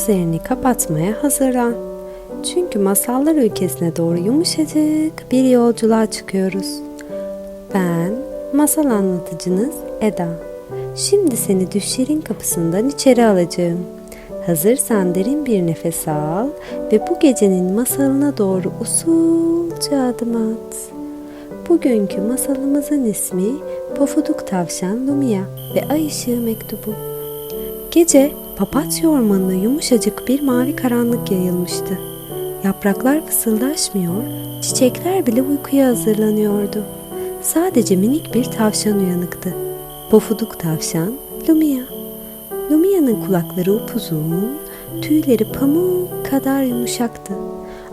Gözlerini kapatmaya hazırlan. Çünkü masallar ülkesine doğru yumuşacık bir yolculuğa çıkıyoruz. Ben masal anlatıcınız Eda. Şimdi seni düşlerin kapısından içeri alacağım. Hazırsan derin bir nefes al ve bu gecenin masalına doğru usulca adım at. Bugünkü masalımızın ismi Pofuduk Tavşan Lumia ve Ay Işığı Mektubu. Gece papatya ormanına yumuşacık bir mavi karanlık yayılmıştı. Yapraklar fısıldaşmıyor, çiçekler bile uykuya hazırlanıyordu. Sadece minik bir tavşan uyanıktı. Pofuduk tavşan Lumia. Lumia'nın kulakları upuzun, tüyleri pamuk kadar yumuşaktı.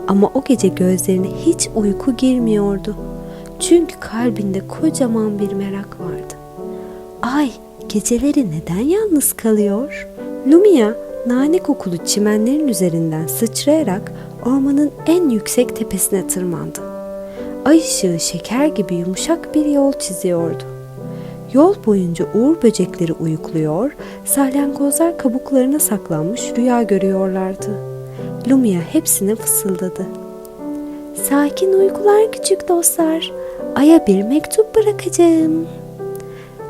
Ama o gece gözlerine hiç uyku girmiyordu. Çünkü kalbinde kocaman bir merak vardı. Ay, geceleri neden yalnız kalıyor? Lumia, nane kokulu çimenlerin üzerinden sıçrayarak ormanın en yüksek tepesine tırmandı. Ay ışığı şeker gibi yumuşak bir yol çiziyordu. Yol boyunca uğur böcekleri uyukluyor, salyangozlar kabuklarına saklanmış rüya görüyorlardı. Lumia hepsine fısıldadı. Sakin uykular küçük dostlar. Aya bir mektup bırakacağım.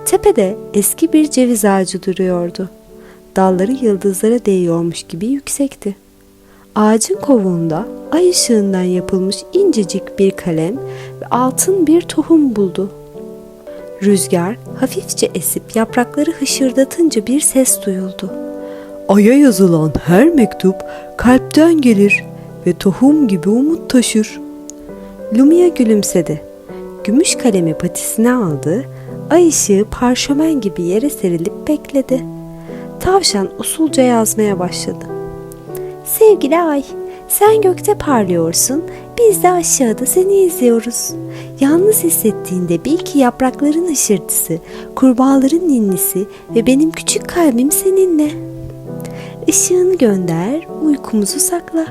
Tepede eski bir ceviz ağacı duruyordu. Dalları yıldızlara değiyormuş gibi yüksekti. Ağacın kovuğunda ay ışığından yapılmış incecik bir kalem ve altın bir tohum buldu. Rüzgar hafifçe esip yaprakları hışırdatınca bir ses duyuldu. Aya yazılan her mektup kalpten gelir ve tohum gibi umut taşır. Lumia gülümsedi. Gümüş kalemi patisine aldı. Ay ışığı parşömen gibi yere serilip bekledi. Tavşan usulca yazmaya başladı. Sevgili ay, sen gökte parlıyorsun, biz de aşağıda seni izliyoruz. Yalnız hissettiğinde bil ki yaprakların hışırtısı, kurbağaların ninnisi ve benim küçük kalbim seninle. Işığını gönder, uykumuzu sakla.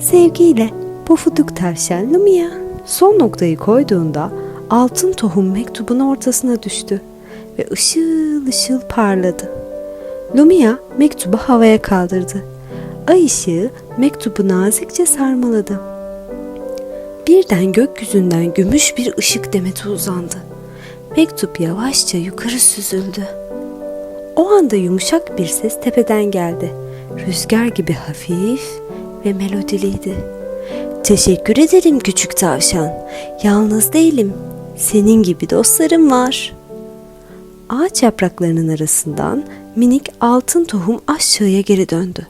Sevgiyle, pofuduk tavşan Lumia. Son noktayı koyduğunda altın tohum mektubun ortasına düştü ve ışıl ışıl parladı. Lumia mektubu havaya kaldırdı. Ay ışığı mektubu nazikçe sarmaladı. Birden gökyüzünden gümüş bir ışık demeti uzandı. Mektup yavaşça yukarı süzüldü. O anda yumuşak bir ses tepeden geldi. Rüzgar gibi hafif ve melodiliydi. Teşekkür ederim küçük tavşan. Yalnız değilim. Senin gibi dostlarım var. Ağaç yapraklarının arasından minik altın tohum aşağıya geri döndü.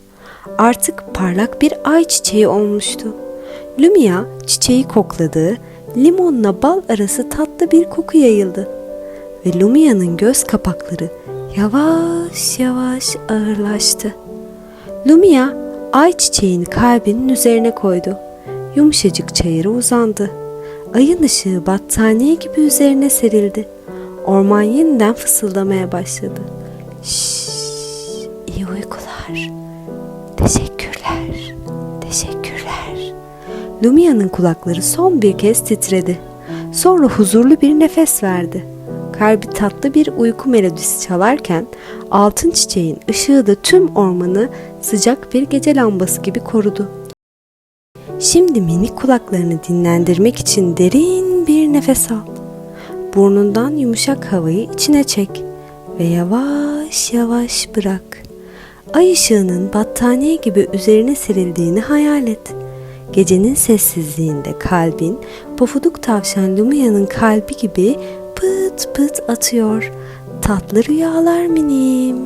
Artık parlak bir ay çiçeği olmuştu. Lumia çiçeği kokladı, limonla bal arası tatlı bir koku yayıldı. Ve Lumia'nın göz kapakları yavaş yavaş ağırlaştı. Lumia ay çiçeğini kalbinin üzerine koydu. Yumuşacık çayıra uzandı. Ayın ışığı battaniye gibi üzerine serildi. Orman yeniden fısıldamaya başladı. Şşş, iyi uykular. Teşekkürler, teşekkürler. Lumia'nın kulakları son bir kez titredi. Sonra huzurlu bir nefes verdi. Kalbi tatlı bir uyku melodisi çalarken altın çiçeğin ışığı da tüm ormanı sıcak bir gece lambası gibi korudu. Şimdi minik kulaklarını dinlendirmek için derin bir nefes al. Burnundan yumuşak havayı içine çek ve yavaş yavaş bırak. Ay ışığının battaniye gibi üzerine serildiğini hayal et. Gecenin sessizliğinde kalbin pofuduk tavşan Lumia'nın kalbi gibi pıt pıt atıyor. Tatlı rüyalar minim.